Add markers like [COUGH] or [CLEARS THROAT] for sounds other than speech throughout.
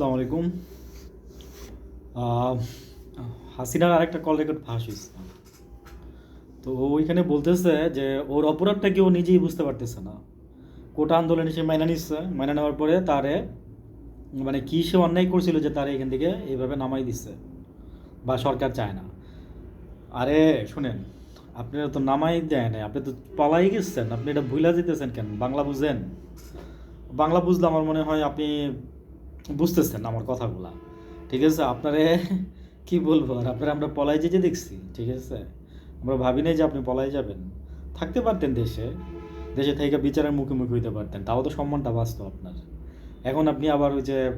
আসসালামু আলাইকুম। হাসিনার আরেকটা কল রেকর্ড ফাঁস তো ওইখানে বলতেছে যে, ওর অপরাধটা কি ও নিজেই বুঝতে পারতেছে না। কোটা আন্দোলন সে মাইনা নিচ্ছে মাইনা নেওয়ার পরে তারে মানে কী সে অন্যায় করছিল যে তারে এখান থেকে এইভাবে নামাই দিচ্ছে বা সরকার চায় না। আরে, শুনেন, আপনারা তো নামাই দেয় না আপনি তো পালাই গেছেন। আপনি এটা ভুলা যেতেছেন কেন? বাংলা বুঝেন? বাংলা বুঝলে আমার মনে হয় আপনি বুঝতেছেন আমার কথাগুলা। ঠিক আছে? আপনারে কি বলব? আর আপনারা আমরা পলাই যেতে দেখছি, ঠিক আছে? আমরা ভাবি নাই যে আপনি পলাই যাবেন। থাকতে পারতেন দেশে। দেশে থেকে বিচারের মুখোমুখি হইতে পারতেন। তাও তো সম্মানটা বাঁচতো আপনার। এখন আপনি আবার ওই যে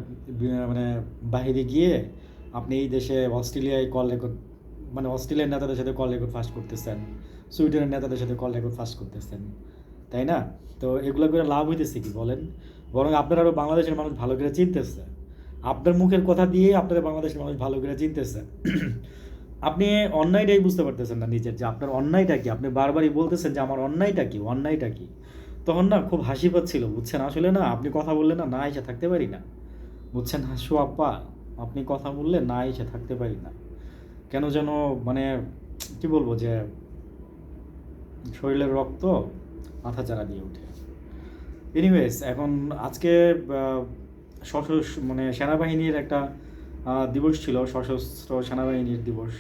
মানে বাইরে গিয়ে আপনি এই দেশে অস্ট্রেলিয়ায় কল রেকর্ড মানে অস্ট্রেলিয়ার নেতাদের সাথে কল রেকর্ড ফাস্ট করতেছেন, সুইডেনের নেতাদের সাথে কল রেকর্ড ফাস্ট করতেছেন। তাই না? তো এগুলো করে লাভ হইতেছে কি বলেন? বরং আপনার আরও বাংলাদেশের মানুষ ভালো করে চিনতেছে। আপনার মুখের কথা দিয়ে আপনার বাংলাদেশের মানুষ ভালো করে চিনতেছে। আপনি অন্যায়টাই বুঝতে পারতেছেন না নিজের, যে আপনার অন্যায়টা কি? আপনি বারবারই বলতেছেন যে আমার অন্যায়টা কি? অন্যায়টা কি? তখন না খুব হাসি পাচ্ছিল, বুঝছেন? আসলে না, আপনি কথা বললে না না এসে থাকতে পারি না। বুঝছেন? হাসু আপ্পা আপনি কথা বললে না এসে থাকতে পারি না। কেন যেন মানে কি বলব যে শরীরের রক্ত মাথা চারা দিয়ে ওঠে। এনিওয়েজ এখন আজকে সশস্ত্র মানে সেনাবাহিনীর একটা দিবস ছিল, সশস্ত্র সেনাবাহিনীর দিবস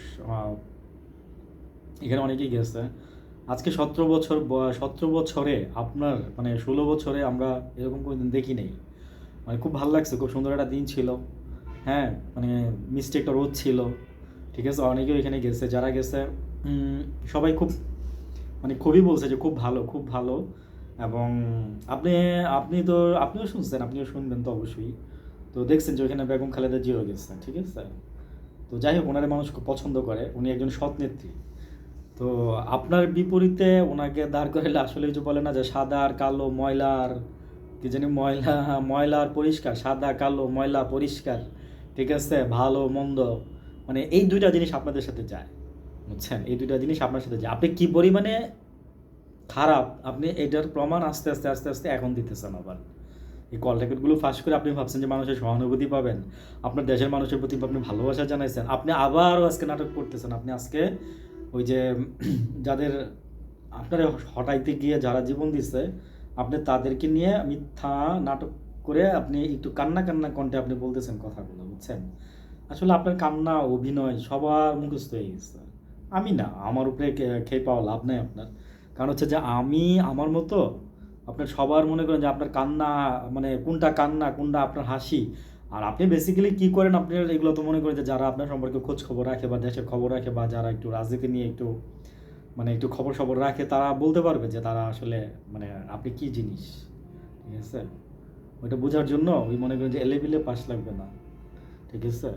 এখানে অনেকেই গেছে। আজকে সতেরো বছর সতেরো বছরে আপনার মানে ষোলো বছরে আমরা এরকম কোনোদিন দেখি নেই। মানে খুব ভালো লাগছে, খুব সুন্দর একটা দিন ছিল। হ্যাঁ মানে মিষ্টি একটা রোদ ছিল। ঠিক আছে? অনেকেও এখানে গেছে, যারা গেছে সবাই খুব মানে খুবই বলছে যে খুব ভালো খুব ভালো। এবং আপনি আপনি তো, আপনিও শুনছেন, আপনিও শুনবেন তো অবশ্যই। তো দেখছেন যে ওইখানে বেগম খালেদা জিও গেছে, ঠিক আছে? তো যাই হোক, ওনারে মানুষ খুব পছন্দ করে, উনি একজন সৎ নেত্রী। তো আপনার বিপরীতে ওনাকে দাঁড় করালে আসলে যে বলে না যে সাদা আর কালো ময়লার কি জানি ময়লা ময়লা আর পরিষ্কার, সাদা, কালো, ময়লা, পরিষ্কার, ঠিক আছে? ভালো, মন্দ মানে এই দুইটা জিনিস আপনাদের সাথে যায়। বুঝছেন? এই দুইটা জিনিস আপনার সাথে যায় আপনি কি পরিমাণে খারাপ, আপনি এটার প্রমাণ আস্তে আস্তে আস্তে আস্তে এখন দিতেছেন আবার। এই কল রেকর্ডগুলো ফাঁস করে আপনি ভাবছেন যে মানুষের সহানুভূতি পাবেন, আপনার দেশের মানুষের প্রতি আপনি ভালোবাসা জানাইছেন, আপনি আবারও আজকে নাটক করতেছেন, আপনি আজকে ওই যে [CLEARS THROAT] যাদের আপনার হটাইতে গিয়ে যারা জীবন দিচ্ছে আপনি তাদেরকে নিয়ে মিথ্যা নাটক করে আপনি একটু কান্না কান্না কণ্ঠে আপনি বলতেছেন কথাগুলো, বুঝছেন? আসলে আপনার কান্না, অভিনয় সবার মুখস্থ হয়ে গেছে। আমি না, আমার উপরে খেয়ে পাওয়া লাভ নাই আপনার। কারণ হচ্ছে যে আমি, আমার মতো আপনার সবার মনে করেন যে আপনার কান্না মানে কোনটা কান্না, কোনটা আপনার হাসি। আর আপনি বেসিক্যালি কি করেন, আপনি এগুলো তো মনে করেন যে যারা আপনার সম্পর্কে খোঁজ খবর রাখে বা দেশের খবর রাখে বা যারা একটু রাজনীতি নিয়ে একটু মানে একটু খবর খবর রাখে, তারা বলতে পারবে যে তারা আসলে মানে আপনি কি জিনিস? ঠিক আছে? ওইটা বোঝার জন্য ওই মনে করেন যে এলেবিলে পাস লাগবে না। ঠিক আছে?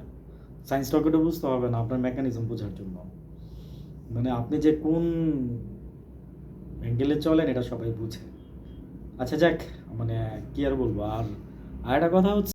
সায়েন্স টকেটও বুঝতে হবে না, আপনার মেকানিজম বোঝার জন্য। মানে আপনি যে কোন অ্যাঙ্গেলে চলেন, এটা সবাই বুঝে। আচ্ছা যাক মানে কি আর বলব? আর আর একটা কথা হচ্ছে